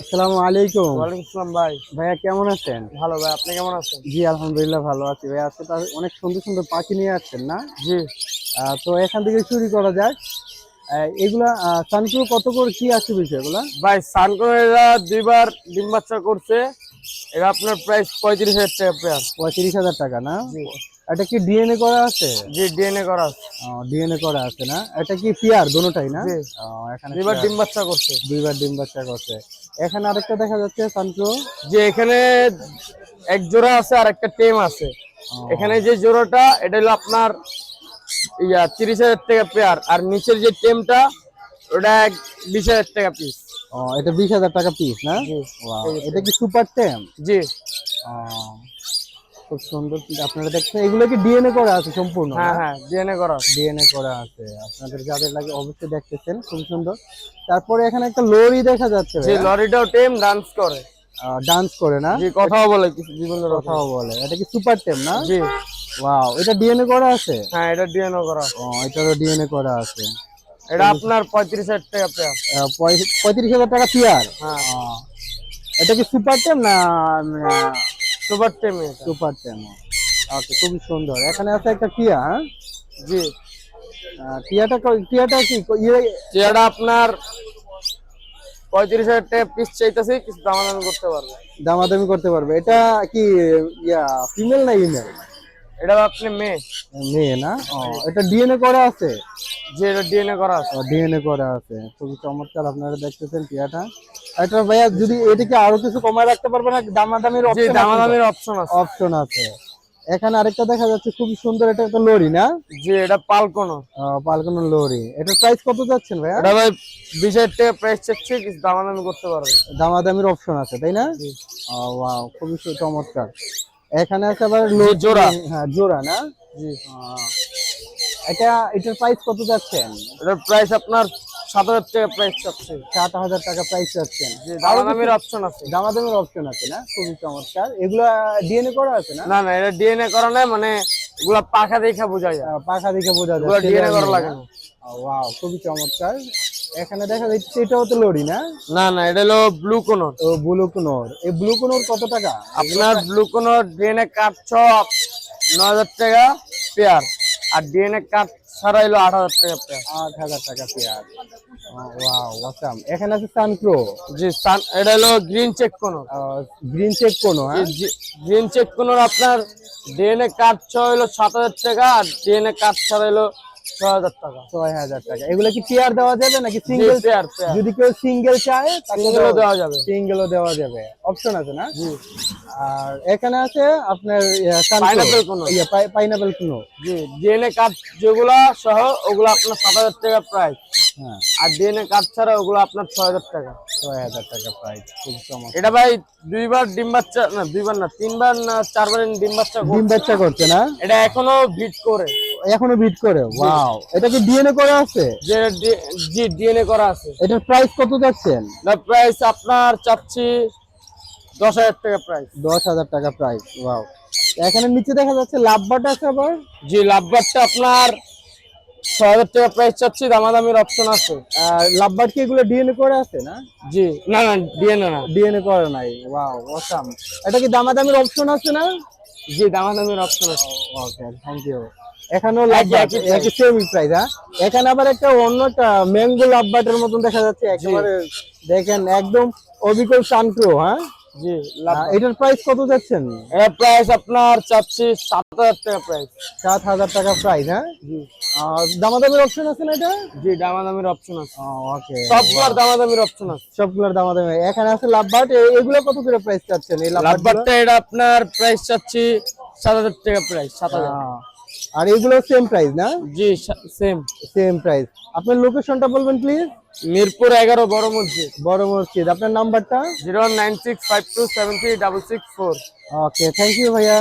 আসসালামু আলাইকুম। ওয়ালাইকুম আসসালাম ভাই। ভাইয়া কেমন আছেন? ভালো ভাই আপনি কেমন আছেন? জি আলহামদুলিল্লাহ ভালো আছি ভাই আজকে তো অনেক সুন্দর সুন্দর পাখি নিয়ে আসছেন না? জি। তো এখান থেকে শুরু করা আহ, এগুলা সানক্রু কত করে কি আছে বিষয় এগুলা? ভাই সানকোয়েরা দুইবার ডিম বাচ্চা করছে। এটা আপনার প্রাইস পঁয়ত্রিশ হাজার টাকা পেয়ার। পঁয়ত্রিশ হাজার টাকা না? এটা কি ডিএনএ করা আছে? জি ডিএনএ করা আছে। ডিএনএ করা আছে না? এটা কি পিয়ার দুটোটাই না? এখানে দুইবার। ডিম বাচ্চা করছে। দুইবার ডিম বাচ্চা করছে। এখানে আরেকটা দেখা যাচ্ছে সানক্রু যে এখানে এক জোড়া আছে আর একটা টেম আছে। এখানে যে জোড়াটা এটা হলো আপনার ইয়া তিরিশ হাজার টাকা পেয়ার। আর নিচের যে টেমটা ওটা এক বিশ হাজার টাকা পিস ও এটা বিশ হাজার টাকা পিস না? এটা কি সুপার টেম? জি। খুব সুন্দর আপনারা দেখছেন? এগুলো কি ডিএনএ করা আছে সম্পূর্ণ হ্যাঁ হ্যাঁ ডিএনএ করা ডিএনএ করা আছে। আপনাদের যাদের লাগে অবশ্যই দেখতেছেন খুব সুন্দর। তারপরে এখানে একটা লরি দেখা যাচ্ছে যে লরিটাও টেম ডান্স করে। ডান্স করে না? জি কথাও বলে কিছু বিভিন্ন রকম কথাও বলে। এটা কি সুপার টেম না? জি। ওয়াও এটা ডিএনএ করা আছে? হ্যাঁ এটা ডিএনএ করা আছে। ও এটারও ডিএনএ করা আছে। এটা আপনার পঁয়ত্রিশ হাজার টাকা পেয়ার হাজার টাকা পিয়ার হ্যাঁ। এটা কি সুপার টেম না সুপার টেম সুপার টেম আচ্ছা খুবই সুন্দর। এখানে আছে একটা টিয়া হ্যাঁ? জি। টিয়াটা টিয়াটা কি? টিয়াটা ইয়ে যেটা আপনার পঁয়ত্রিশ হাজার টাকা পিস চাইতেছি কিছু দামাদামি করতে পারবে। দামাদামি করতে পারবে। এটা কি ইয়া ফিমেল না ইমেল? এটা আপনি মেয়ে। মেয়ে না? ও, এটা ডিএনএ করা আছে? যে এটা ডিএনএ করা আছে। ডিএনএ করা আছে। খুবই চমৎকার আপনারা দেখতেছেন টিয়াটা এটা ভাইয়া যদি এটা কি আরও কিছু কমায় রাখতে পারবে না দামাদামির অপশন দামাদামির অপশন আছে। অপশন আছে। এখানে আরেকটা দেখা যাচ্ছে খুবই সুন্দর এটা একটা লরি না? যে এটা পালকোনো। পালকানো লরি। এটার প্রাইস কত যাচ্ছেন ভাইয়া? এটা ভাই বিশ হাজার টাকা প্রাইস চাচ্ছে কিছু দামাদামি করতে পারবে দামাদামির অপশন আছে তাই না। ওয়াও খুবই চমৎকার। এখানে আছে আবার জোড়া। হ্যাঁ জোড়া না? জি। এটা এটার প্রাইস কত যাচ্ছেন? এটার প্রাইস আপনার সাত হাজার টাকা প্রাইস চাচ্ছে সাত হাজার টাকা প্রাইস দামাদামির অপশন আছে। দামাদামের অপশন আছে না? খুবই চমৎকার। এগুলা ডিএনএ করা আছে না? না না এটা ডিএনএ করা নাই মানে এগুলা পাখা দেখা বোঝা যায়। পাখা দেখে বোঝা যাচ্ছে ডিএনএ করা লাগে। না ওয়াও খুবই চমৎকার। এখানে দেখা যাচ্ছে এটাও তো লরি না? না না এটা হলো ব্লু কোনর। ও ব্লু কোনোর। এই ব্লু কোনোর কত টাকা? আপনার ব্লু কোনর ডিএনএ কার্ড সব ন হাজার টাকা পেয়ার। আর ডিএনএ কার্ড ছাড়া হলো আট হাজার টাকা পেয়ার। আট হাজার টাকা পেয়ার। ওয়াও ওয়াসাম এখানে আছে সানক্রো জি সান এটা হলো গ্রিন চেক কোনর। গ্রিন চেক কোনো হ্যাঁ? গ্রিন চেক কোনর আপনার ডিএনএ কার্ড সহ হলো সাত হাজার টাকা আর ডিএনএ কার্ড ছাড়া হলো ছ হাজার টাকা। ছয় হাজার টাকা। এগুলো কি পেয়ার দেওয়া যাবে নাকি সিঙ্গেল পেয়ার যদি কেউ সিঙ্গেল চায় দেওয়া যাবে। সিঙ্গেলও দেওয়া যাবে। অপশন আছে না? জি। আর এখানে আছে আপনার কোনো। পাইনাপেল কোনো। জি ডিএনএ কার্ড যেগুলা সহ ওগুলো আপনার সাত হাজার টাকা প্রাইস হ্যাঁ। আর ডিএনএ কার্ড ছাড়া ওগুলো আপনার ছয় হাজার টাকা। ছয় হাজার টাকা প্রাইস খুব চমৎকার। এটা ভাই দুইবার ডিম বাচ্চা না দুইবার না তিনবার না চারবার ডিম বাচ্চা ডিম বাচ্চা করছে না? এটা এখনও ভিট করে। এখনও বিট করে? ওয়াও এটা কি ডিএনএ করা আছে? যে জি ডিএনএ করা আছে। এটার প্রাইস কত যাচ্ছেন? না প্রাইস আপনার চাচ্ছি দশ হাজার টাকা প্রাইস দশ হাজার টাকা প্রাইস ওয়াও এখানে নিচে দেখা যাচ্ছে লাভবাট আছে আবার? জি লাভবারটা আপনার ছয় হাজার টাকা প্রাইস চাচ্ছি দামাদামির অপশন আছে। লাভবাট কি এগুলো ডিএনএ করে আছে না? জি না না ডিএনএ না। ডিএনএ করে নাই ওয়াও অসাম এটা কি দামাদামির অপশন আছে না? জি দামাদামির অপশন আছে। ওকে থ্যাংক ইউ এখানেও একই- সেম প্রাইস হ্যাঁ? এখানে আবার একটা অন্য একটা ম্যাঙ্গো লাভবাটের মতন দেখা যাচ্ছে একেবারে দেখেন একদম অবিকল সানক্রো হ্যাঁ? জি এটার প্রাইস কত যাচ্ছেন? প্রাইস আপনার চাচ্ছি সাত হাজার টাকা প্রাইস সাত হাজার টাকা প্রাইস হ্যাঁ? জি। দামাদামির অপশন আছে না এটা? জি দামাদামির অপশন আছে। ওকে সবগুলোর দামাদামির অপশন আছে। সবগুলোর দামাদামি এখানে আছে লাভবাট এগুলো কত করে প্রাইস চাচ্ছেন এই এটা আপনার প্রাইস চাচ্ছি সাত হাজার টাকা প্রাইস সাত হাজার। আর এগুলো সেম প্রাইস না? জি সেম সেম প্রাইস আপনার লোকেশনটা বলবেন প্লিজ মিরপুর এগারো বড় মসজিদ। বড় মসজিদ। আপনার নাম্বারটা zero nine six five two seven three double six four. Okay thank you ভাইয়া।